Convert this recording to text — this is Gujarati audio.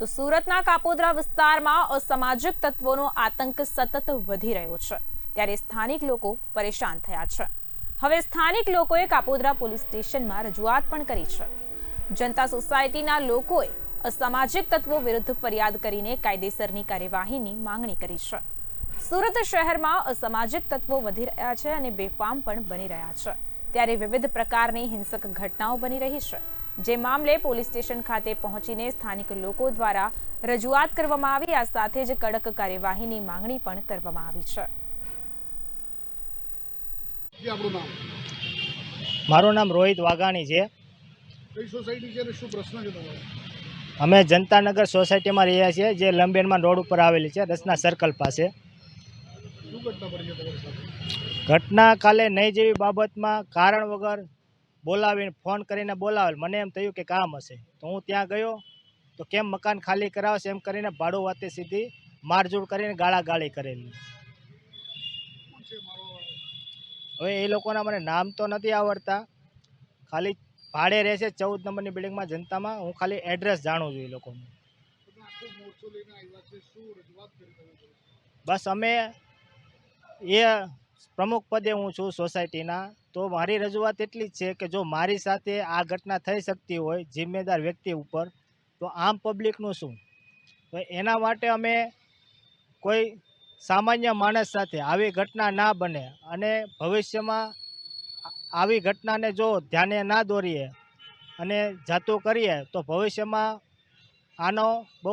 તો સુરતના કાપોદ્રા વિસ્તારમાં અસામાજિક તત્વોનો આતંક સતત વધી રહ્યો છે. ત્યારે સ્થાનિક લોકો પરેશાન થયા છે. હવે સ્થાનિક લોકોએ કાપોદ્રા પોલીસ સ્ટેશનમાં રજૂઆત પણ કરી છે. જનતા સોસાયટીના લોકોએ અસામાજિક તત્વો વિરુદ્ધ ફરિયાદ કરીને કાયદેસરની કાર્યવાહીની માંગણી કરી છે. સુરત શહેરમાં અસામાજિક તત્વો વધી રહ્યા છે અને બેફામ પણ બની રહ્યા છે. ત્યારે વિવિધ પ્રકારની હિંસક ઘટનાઓ બની રહી છે. જે મામલે પોલીસ સ્ટેશન ખાતે પહોંચીને સ્થાનિક લોકો દ્વારા રજૂઆત કરવામાં આવી. આ સાથે જ કડક કાર્યવાહીની માંગણી પણ કરવામાં આવી છે. મારું નામ રોહિત વાઘાણી છે. કઈ સોસાયટી છે અને શું પ્રશ્ન છે તમારો? અમે જનતાનગર સોસાયટીમાં રહ્યા છીએ જે લંબેનમાં રોડ ઉપર આવેલી છે રસના સર્કલ પાસે. ઘટના કાલે નહીં જેવી બાબતમાં કારણ વગર બોલાવીને ફોન કરીને બોલાવેલ. મને એમ થયું કે કામ હશે. તો હું ત્યાં ગયો. તો કેમ મકાન ખાલી કરાવશે એમ કરીને ભાડું વાતે સીધી મારઝૂડ કરીને ગાળા ગાળી કરેલી. હવે એ લોકોના મને નામ તો નથી આવડતા. ખાલી ભાડે રહેશે ચૌદ નંબરની બિલ્ડિંગમાં જનતામાં. હું ખાલી એડ્રેસ જાણું છું એ લોકોનું? બસ અમે એ પ્રમુખ પદે હું છું સોસાયટીના. તો મારી રજૂઆત એટલી જ છે કે જો મારી સાથે આ ઘટના થઈ શકતી હોય, જિમ્મેદાર વ્યક્તિ ઉપર, તો આમ પબ્લિકનું શું? તો એના માટે અમે કોઈ સામાન્ય માણસ સાથે આવી ઘટના ના બને અને ભવિષ્યમાં આવી ઘટનાને જો ધ્યાને ના દોરીએ અને જાતું કરીએ, તો ભવિષ્યમાં આનો બહુ